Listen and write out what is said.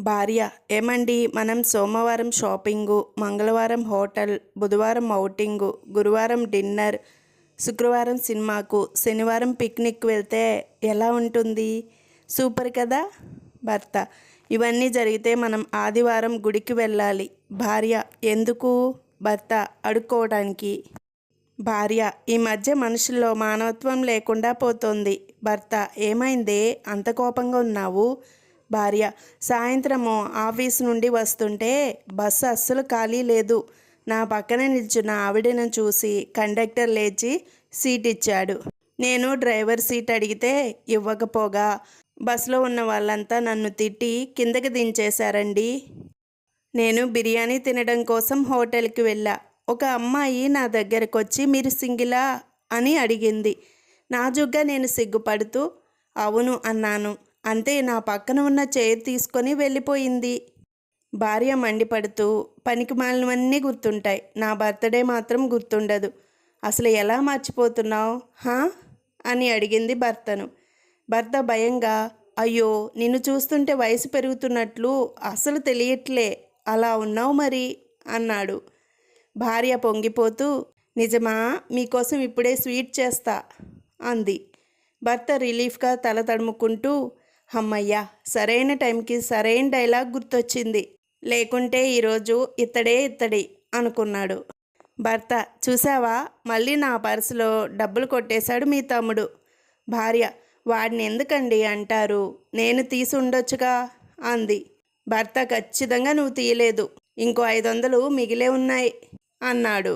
భార్య ఏమండి? మనం సోమవారం షాపింగు మంగళవారం హోటల్ బుధవారం అవుటింగు గురువారం డిన్నర్ శుక్రవారం సినిమాకు శనివారం పిక్నిక్ వెళ్తే ఎలా ఉంటుంది? సూపర్ కదా? భర్త ఇవన్నీ జరిగితే మనం ఆదివారం గుడికి వెళ్ళాలి. భార్య ఎందుకు? భర్త అడుక్కోవడానికి. భార్య ఈ మధ్య మనుషుల్లో మానవత్వం లేకుండా పోతోంది. భర్త ఏమైందే? అంత కోపంగా ఉన్నావు? భార్య. సాయంత్రము ఆఫీస్ నుండి వస్తుంటే బస్సు అస్సలు ఖాళీ లేదు. నా పక్కన నిల్చున్న ఆవిడను చూసి కండక్టర్ లేచి సీట్ ఇచ్చాడు. నేను డ్రైవర్ సీట్ అడిగితే ఇవ్వకపోగా. బస్సులో ఉన్న వాళ్ళంతా నన్ను తిట్టి కిందకి దించేశారండి. నేను బిర్యానీ తినడం కోసం హోటల్కి వెళ్ళా. ఒక అమ్మాయి నా దగ్గరకు వచ్చి మీరు సింగిలా? అని అడిగింది. నాజుగ్గా నేను సిగ్గుపడుతూ అవును అన్నాను. అంతే నా పక్కన ఉన్న చైర్ తీసుకొని వెళ్ళిపోయింది. భార్య మండిపడుతూ పనికి మాలినవన్నీ గుర్తుంటాయి. నా బర్త్డే మాత్రం గుర్తుండదు. అసలు ఎలా మర్చిపోతున్నావు? హా? అని అడిగింది భర్తను. భర్త భయంగా అయ్యో నిన్ను చూస్తుంటే వయసు పెరుగుతున్నట్లు అసలు తెలియట్లే. అలా ఉన్నావు మరి? అన్నాడు. భార్య పొంగిపోతూ నిజమా? మీకోసం ఇప్పుడే స్వీట్ చేస్తా అంది. భర్త రిలీఫ్గా తల తడుముకుంటూ అమ్మయ్యా సరైన టైంకి సరైన డైలాగ్ గుర్తొచ్చింది. లేకుంటే ఈరోజు ఇత్తడే ఇత్తడి అనుకున్నాడు. భర్త చూసావా మళ్ళీ నా పర్సులో డబ్బులు కొట్టేశాడు మీ తమ్ముడు. భార్య వాడిని ఎందుకండి అంటారు? నేను తీసి ఉండొచ్చుగా? అంది. భర్త ఖచ్చితంగా నువ్వు తీయలేదు. ఇంకో ఐదు వందలు మిగిలే ఉన్నాయి అన్నాడు.